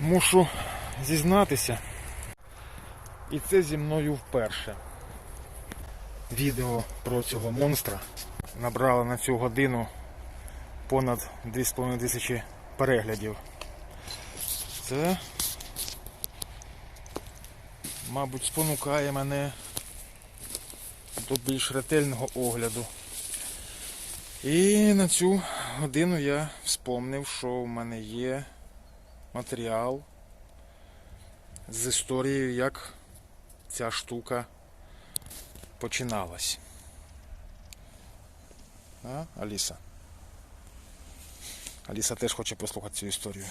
Мушу зізнатися. І це зі мною вперше. Відео про цього монстра набрало на цю годину понад 2,5 тисячі переглядів. Це, мабуть, спонукає мене до більш ретельного огляду. І на цю годину я вспомнив, що в мене є матеріал з історією, як ця штука починалась. А, Аліса? Аліса теж хоче послухати цю історію.